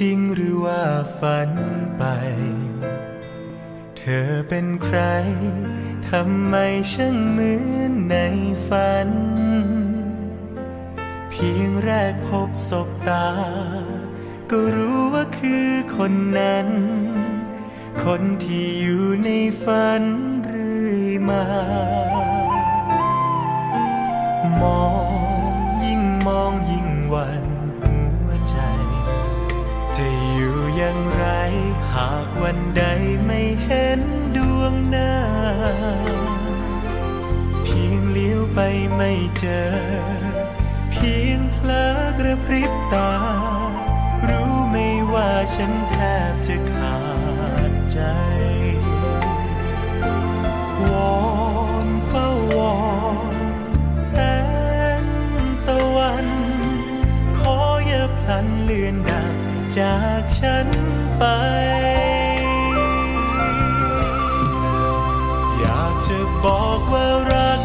จริงหรือว่าฝันไป เธอเป็นใคร ทำไมช่างเหมือนในฝัน เพียงแรกพบศบตา ก็รู้ว่าคือคนนั้น คนที่อยู่ในฝันเรื่อยมา อย่างไร หากวันใดไม่เห็นดวงหน้า เพียงเลี้ยวไปไม่เจอ เพียงเพลอกระพริบตา รู้ไม่ว่าฉันแทบจะขาดใจ วอนเฝ้าวอนแสงตะวัน ขออย่าพลันเลือนดับ จากฉันไป อยากจะบอกว่ารัก